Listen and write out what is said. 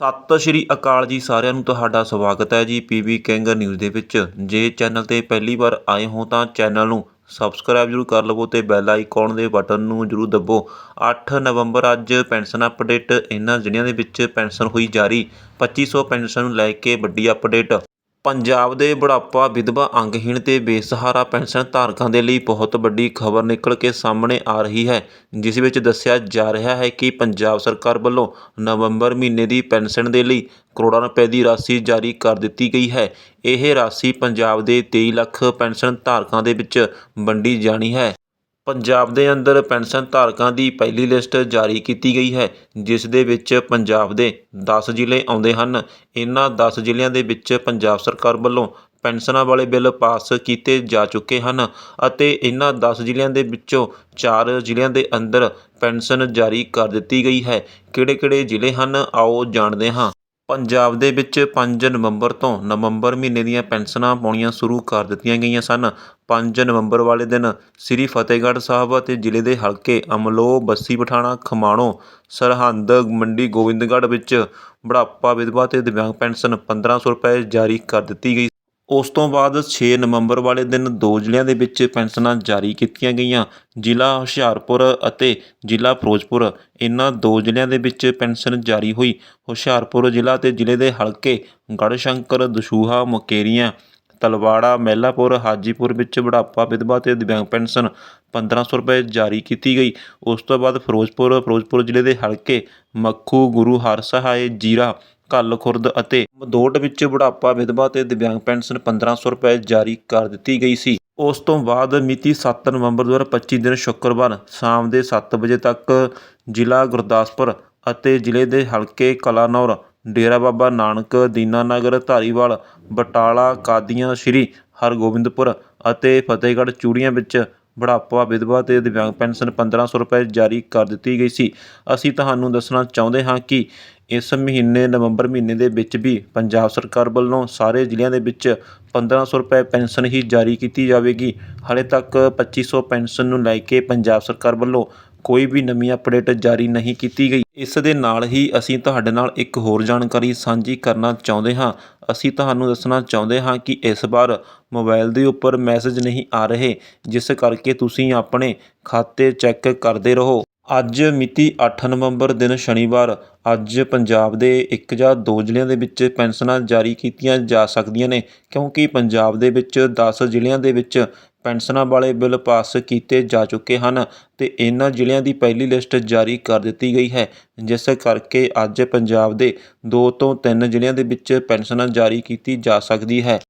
ਸਤਿ ਸ਼੍ਰੀ ਅਕਾਲ ਜੀ ਸਾਰਿਆਂ ਨੂੰ, ਤੁਹਾਡਾ ਸਵਾਗਤ ਹੈ ਜੀ ਪੀਬੀ ਕਿੰਗ ਨਿਊਜ਼ ਦੇ ਵਿੱਚ। ਜੇ ਚੈਨਲ ਤੇ ਪਹਿਲੀ ਵਾਰ ਆਏ ਹੋ ਤਾਂ ਚੈਨਲ ਨੂੰ ਸਬਸਕ੍ਰਾਈਬ ਜ਼ਰੂਰ ਕਰ ਲਵੋ ਤੇ ਬੈਲ ਆਈਕਨ ਦੇ ਬਟਨ ਨੂੰ ਜ਼ਰੂਰ ਦਬੋ। 8 ਨਵੰਬਰ ਅੱਜ ਪੈਨਸ਼ਨ ਅਪਡੇਟ, ਇਹਨਾਂ ਜ਼ਿਲ੍ਹਿਆਂ ਦੇ ਵਿੱਚ ਪੈਨਸ਼ਨ ਹੋਈ ਜਾਰੀ। 2500 ਪੈਨਸ਼ਨ ਨੂੰ ਲੈ ਕੇ ਵੱਡੀ ਅਪਡੇਟ। ਪੰਜਾਬ ਦੇ ਬੁਢਾਪਾ ਵਿਧਵਾ ਅੰਗਹੀਣ ਤੇ ਬੇਸਹਾਰਾ ਪੈਨਸ਼ਨ ਧਾਰਕਾਂ ਦੇ ਲਈ ਬਹੁਤ ਵੱਡੀ ਖਬਰ ਨਿਕਲ ਕੇ ਸਾਹਮਣੇ ਆ ਰਹੀ ਹੈ, ਜਿਸ ਵਿੱਚ ਦੱਸਿਆ ਜਾ ਰਿਹਾ ਹੈ ਕਿ ਪੰਜਾਬ ਸਰਕਾਰ ਵੱਲੋਂ ਨਵੰਬਰ ਮਹੀਨੇ ਦੀ ਪੈਨਸ਼ਨ ਦੇ ਲਈ ਕਰੋੜਾਂ ਰੁਪਏ ਦੀ ਰਾਸ਼ੀ ਜਾਰੀ ਕਰ ਦਿੱਤੀ ਗਈ ਹੈ। ਇਹ ਰਾਸ਼ੀ ਪੰਜਾਬ ਦੇ 23 ਲੱਖ ਪੈਨਸ਼ਨ ਧਾਰਕਾਂ ਦੇ ਵਿੱਚ ਵੰਡੀ ਜਾਣੀ ਹੈ। ਪੰਜਾਬ ਦੇ ਅੰਦਰ ਪੈਨਸ਼ਨ ਧਾਰਕਾਂ ਦੀ ਪਹਿਲੀ ਲਿਸਟ ਜਾਰੀ ਕੀਤੀ ਗਈ ਹੈ, ਜਿਸ ਦੇ ਵਿੱਚ ਪੰਜਾਬ ਦੇ 10 ਜ਼ਿਲ੍ਹੇ ਆਉਂਦੇ ਹਨ। ਇਹਨਾਂ 10 ਜ਼ਿਲ੍ਹਿਆਂ ਦੇ ਵਿੱਚ ਪੰਜਾਬ ਸਰਕਾਰ ਵੱਲੋਂ ਪੈਨਸ਼ਨਾਂ ਵਾਲੇ ਬਿੱਲ ਪਾਸ ਕੀਤੇ ਜਾ ਚੁੱਕੇ ਹਨ ਅਤੇ ਇਹਨਾਂ 10 ਜ਼ਿਲ੍ਹਿਆਂ ਦੇ ਵਿੱਚੋਂ 4 ਜ਼ਿਲ੍ਹਿਆਂ ਦੇ ਅੰਦਰ ਪੈਨਸ਼ਨ ਜਾਰੀ ਕਰ ਦਿੱਤੀ ਗਈ ਹੈ। ਕਿਹੜੇ-ਕਿਹੜੇ ਜ਼ਿਲ੍ਹੇ ਹਨ? ਆਓ ਜਾਣਦੇ ਹਾਂ। ਪੰਜਾਬ ਦੇ ਵਿੱਚ ਪੰਜ ਨਵੰਬਰ ਤੋਂ ਨਵੰਬਰ ਮਹੀਨੇ ਦੀਆਂ ਪੈਨਸ਼ਨਾਂ ਪਾਉਣੀਆਂ ਸ਼ੁਰੂ ਕਰ ਦਿੱਤੀਆਂ ਗਈਆਂ ਸਨ। ਪੰਜ ਨਵੰਬਰ ਵਾਲੇ ਦਿਨ ਸ੍ਰੀ ਫਤਿਹਗੜ੍ਹ ਸਾਹਿਬ ਅਤੇ ਜ਼ਿਲ੍ਹੇ ਦੇ ਹਲਕੇ ਅਮਲੋਹ ਬੱਸੀ, ਪਠਾਣਾ, ਖਮਾਣੋ, ਸਰਹੰਦ, ਮੰਡੀ, ਗੋਬਿੰਦਗੜ੍ਹ ਵਿੱਚ ਬੁਢਾਪਾ, ਵਿਧਵਾ ਅਤੇ ਦਿਵਿਆਂਗ ਪੈਨਸ਼ਨ 1500 ਰੁਪਏ ਜਾਰੀ ਕਰ ਦਿੱਤੀ ਗਈ ਉਸ ਤੋਂ ਬਾਅਦ ਛੇ ਨਵੰਬਰ ਵਾਲੇ ਦਿਨ ਦੋ ਜ਼ਿਲ੍ਹਿਆਂ ਦੇ ਵਿੱਚ ਪੈਨਸ਼ਨਾਂ ਜਾਰੀ ਕੀਤੀਆਂ ਗਈਆਂ। ਜ਼ਿਲ੍ਹਾ ਹੁਸ਼ਿਆਰਪੁਰ ਅਤੇ ਜ਼ਿਲ੍ਹਾ ਫਿਰੋਜ਼ਪੁਰ। ਇਹਨਾਂ ਦੋ ਜ਼ਿਲ੍ਹਿਆਂ ਦੇ ਵਿੱਚ ਪੈਨਸ਼ਨ ਜਾਰੀ ਹੋਈ। ਹੁਸ਼ਿਆਰਪੁਰ ਜ਼ਿਲ੍ਹਾ ਤੇ ਜ਼ਿਲ੍ਹੇ ਦੇ ਹਲਕੇ ਗੜਸ਼ੰਕਰ, ਦਸੂਹਾ, ਮੁਕੇਰੀਆਂ, ਤਲਵਾੜਾ, ਮਹਿਲਾਪੁਰ, ਹਾਜੀਪੁਰ ਵਿੱਚ ਬੁਢਾਪਾ ਵਿਧਵਾ ਤੇ ਦਿਵਿਆਂਗ ਪੈਨਸ਼ਨ 1500 ਰੁਪਏ ਜਾਰੀ ਕੀਤੀ ਗਈ। ਉਸ ਤੋਂ ਬਾਅਦ ਫਿਰੋਜ਼ਪੁਰ ਫਿਰੋਜ਼ਪੁਰ ਜ਼ਿਲ੍ਹੇ ਦੇ ਹਲਕੇ ਮੱਖੂ, ਗੁਰੂ ਹਰ ਸਹਾਏ ਜੀਰਾ ਘੱਲ ਖੁਰਦ ਅਤੇ ਮਦੋਟ ਵਿੱਚ ਬੁਢਾਪਾ ਵਿਧਵਾ ਤੇ ਦਿਵਿਆਂਗ ਪੈਨਸ਼ਨ 1500 ਰੁਪਏ ਜਾਰੀ ਕਰ ਦਿੱਤੀ ਗਈ ਸੀ। ਉਸ ਤੋਂ ਬਾਅਦ ਮਿਤੀ 7 ਨਵੰਬਰ 2025 ਦਿਨ ਸ਼ੁੱਕਰਵਾਰ ਸ਼ਾਮ ਦੇ 7 ਵਜੇ ਤੱਕ ਜ਼ਿਲ੍ਹਾ ਗੁਰਦਾਸਪੁਰ ਅਤੇ ਜ਼ਿਲ੍ਹੇ ਦੇ ਹਲਕੇ ਕਲਾਨੌਰ, ਡੇਰਾ ਬਾਬਾ ਨਾਨਕ, ਦੀਨਾਨਗਰ, ਧਾਰੀਵਾਲ, ਬਟਾਲਾ, ਕਾਦੀਆਂ, ਸ਼੍ਰੀ ਹਰਗੋਬਿੰਦਪੁਰ ਅਤੇ ਫਤਿਹਗੜ੍ਹ ਚੂੜੀਆਂ ਵਿੱਚ ਬੁਢਾਪਾ ਵਿਧਵਾ ਤੇ ਦਿਵਿਆਂਗ ਪੈਨਸ਼ਨ 1500 ਰੁਪਏ ਜਾਰੀ ਕਰ ਦਿੱਤੀ ਗਈ ਸੀ। ਅਸੀਂ ਤੁਹਾਨੂੰ ਦੱਸਣਾ ਚਾਹੁੰਦੇ ਹਾਂ ਕਿ ਇਸ ਮਹੀਨੇ ਨਵੰਬਰ ਮਹੀਨੇ ਦੇ ਵਿੱਚ ਵੀ ਪੰਜਾਬ ਸਰਕਾਰ ਵੱਲੋਂ ਸਾਰੇ ਜ਼ਿਲ੍ਹਿਆਂ ਦੇ ਵਿੱਚ 1500 ਰੁਪਏ ਪੈਨਸ਼ਨ ਹੀ ਜਾਰੀ ਕੀਤੀ ਜਾਵੇਗੀ। ਹਾਲੇ ਤੱਕ ਪੱਚੀ ਸੌ ਪੈਨਸ਼ਨ ਨੂੰ ਲੈ ਕੇ ਪੰਜਾਬ ਸਰਕਾਰ ਵੱਲੋਂ ਕੋਈ ਵੀ ਨਵੀਂ ਅਪਡੇਟ ਜਾਰੀ ਨਹੀਂ ਕੀਤੀ ਗਈ। ਇਸ ਦੇ ਨਾਲ ਹੀ ਅਸੀਂ ਤੁਹਾਡੇ ਨਾਲ ਇੱਕ ਹੋਰ ਜਾਣਕਾਰੀ ਸਾਂਝੀ ਕਰਨਾ ਚਾਹੁੰਦੇ ਹਾਂ। ਅਸੀਂ ਤੁਹਾਨੂੰ ਦੱਸਣਾ ਚਾਹੁੰਦੇ ਹਾਂ ਕਿ ਇਸ ਵਾਰ ਮੋਬਾਈਲ ਦੇ ਉੱਪਰ ਮੈਸੇਜ ਨਹੀਂ ਆ ਰਹੇ, ਜਿਸ ਕਰਕੇ ਤੁਸੀਂ ਆਪਣੇ ਖਾਤੇ ਚੈੱਕ ਕਰਦੇ ਰਹੋ। ਅੱਜ ਮਿਤੀ ਅੱਠ ਨਵੰਬਰ ਦਿਨ ਸ਼ਨੀਵਾਰ, ਅੱਜ ਪੰਜਾਬ ਦੇ ਇੱਕ ਜਾਂ ਦੋ ਜ਼ਿਲ੍ਹਿਆਂ ਦੇ ਵਿੱਚ ਪੈਨਸ਼ਨਾਂ ਜਾਰੀ ਕੀਤੀਆਂ ਜਾ ਸਕਦੀਆਂ ਨੇ, ਕਿਉਂਕਿ ਪੰਜਾਬ ਦੇ ਵਿੱਚ 10 ਜ਼ਿਲ੍ਹਿਆਂ ਦੇ ਵਿੱਚ ਪੈਨਸ਼ਨਾਂ ਵਾਲੇ ਬਿੱਲ ਪਾਸ ਕੀਤੇ ਜਾ ਚੁੱਕੇ ਹਨ ਤੇ ਇਹਨਾਂ ਜ਼ਿਲ੍ਹਿਆਂ ਦੀ ਪਹਿਲੀ ਲਿਸਟ ਜਾਰੀ ਕਰ ਦਿੱਤੀ ਗਈ ਹੈ। ਜਿਸ ਕਰਕੇ ਅੱਜ ਪੰਜਾਬ ਦੇ ਦੋ ਤੋਂ ਤਿੰਨ ਜ਼ਿਲ੍ਹਿਆਂ ਦੇ ਵਿੱਚ ਪੈਨਸ਼ਨਾਂ ਜਾਰੀ ਕੀਤੀ ਜਾ ਸਕਦੀ ਹੈ।